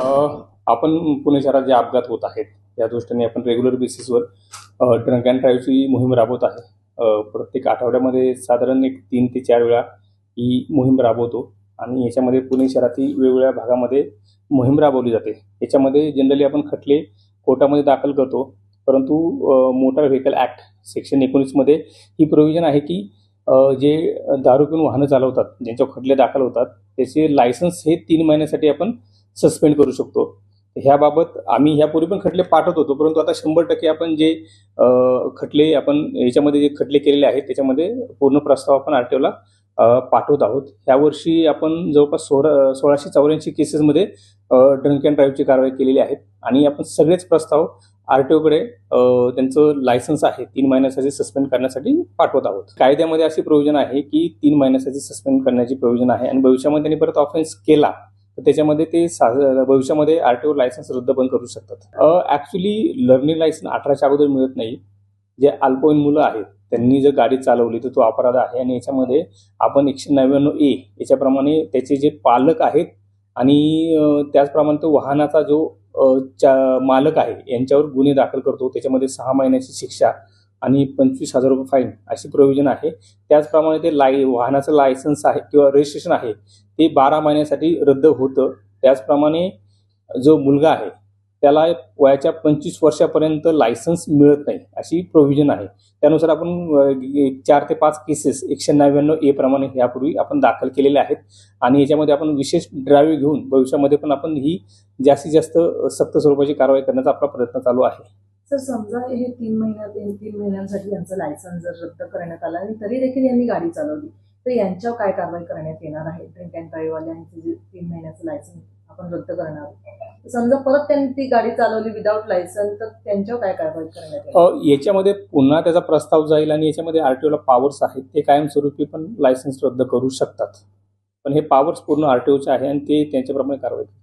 आपण पुणे शहरात जे अपघात होत आहेत या दृष्टीने आपण रेग्युलर बेसिसवर ड्रंक अँड ड्राईव्हची मोहीम राबवत आहे. प्रत्येक आठवड्यामध्ये साधारण एक तीन ते चार वेळा ही मोहीम राबवतो आणि याच्यामध्ये पुणे शहरातील वेगवेगळ्या भागामध्ये मोहीम राबवली जाते. याच्यामध्ये जनरली आपण खटले कोर्टामध्ये दाखल करतो परंतु मोटार व्हेकल ॲक्ट सेक्शन एकोणीसमध्ये ही प्रोव्हिजन आहे की जे दारू पिऊन वाहनं चालवतात ज्यांच्या खटले दाखल होतात त्याचे लायसन्स हे तीन महिन्यासाठी आपण सस्पेंड करू शकतो. ह्याबाबत आम्ही ह्यापूर्वी पण खटले पाठवत होतो परंतु आता शंभर टक्के आपण जे खटले आपण याच्यामध्ये जे खटले केलेले आहेत त्याच्यामध्ये पूर्ण प्रस्ताव आपण आर पाठवत आहोत. यावर्षी आपण जवळपास सोळा सोळाशे चौऱ्याऐंशी केसेसमध्ये ड्रंक अँड ड्राईव्हची कारवाई केलेली आहे. आणि आपण सगळेच प्रस्ताव आर टी ओकडे त्यांचं लायसन्स आहे तीन महिन्यासाठी सस्पेंड करण्यासाठी पाठवत आहोत. कायद्यामध्ये अशी प्रोव्हिजन आहे की तीन महिन्यासाठी सस्पेंड करण्याची प्रोव्हिजन आहे. आणि भविष्यामध्ये त्यांनी परत ऑफेन्स केला तर त्याच्यामध्ये ते सा- भविष्यामध्ये आर टी ओ लायसन्स रद्द पण करू शकतात. ॲक्च्युली लर्निंग लायसन्स अठराच्या अगोदर मिळत नाही. जे अल्पवयीन मुलं आहेत त्यांनी जर गाडी चालवली तर तो अपराध आहे आणि याच्यामध्ये आपण एकशे नव्याण्णव ए याच्याप्रमाणे त्याचे जे पालक आहेत आणि त्याचप्रमाणे तो वाहनाचा जो चा मालक आहे यांच्यावर गुन्हे दाखल करतो. त्याच्यामध्ये सहा महिन्याची शिक्षा आणि पंचवीस हजार रुपये फाईन अशी प्रोव्हिजन आहे. त्याचप्रमाणे ते लाय वाहनाचं लायसन्स आहे किंवा रजिस्ट्रेशन आहे ते बारा महिन्यासाठी रद्द होतं. त्याचप्रमाणे जो मुलगा आहे त्याला वयाच्या पंचवीस वर्षापर्यंत लायसन्स मिळत नाही अशी प्रोव्हिजन आहे. त्यानुसार आपण चार ते पाच केसेस एकशे नव्याण्णव ए प्रमाणे यापूर्वी आपण दाखल केलेले आहेत. आणि याच्यामध्ये आपण विशेष ड्राईव्ह घेऊन भविष्यामध्ये पण आपण ही जास्तीत जास्त सक्त स्वरूपाची कारवाई करण्याचा आपला प्रयत्न चालू आहे. तर समजा हे तीन महिन्यात तीन तीन महिन्यांसाठी यांचं लायसन्स जर रद्द करण्यात आलं आणि तरी देखील यांनी गाडी चालवली तर यांच्यावर काय कारवाई करण्यात येणार आहे? ड्रिंक अँड ड्राईव्हवाल्यांचे जे तीन महिन्याचं लायसन आपण रद्द करणार आहोत. समजा परत त्यांनी ती गाडी चालवली विदाऊट लायसन तर त्यांच्यावर काय कारवाई करण्यात याच्यामध्ये पुन्हा त्याचा प्रस्ताव जाईल आणि याच्यामध्ये आरटीओला पॉवर्स आहेत ते कायमस्वरूपी पण लायसन्स रद्द करू शकतात. पण हे पॉवर्स पूर्ण आरटीओचे आहे आणि ते त्यांच्याप्रमाणे कारवाई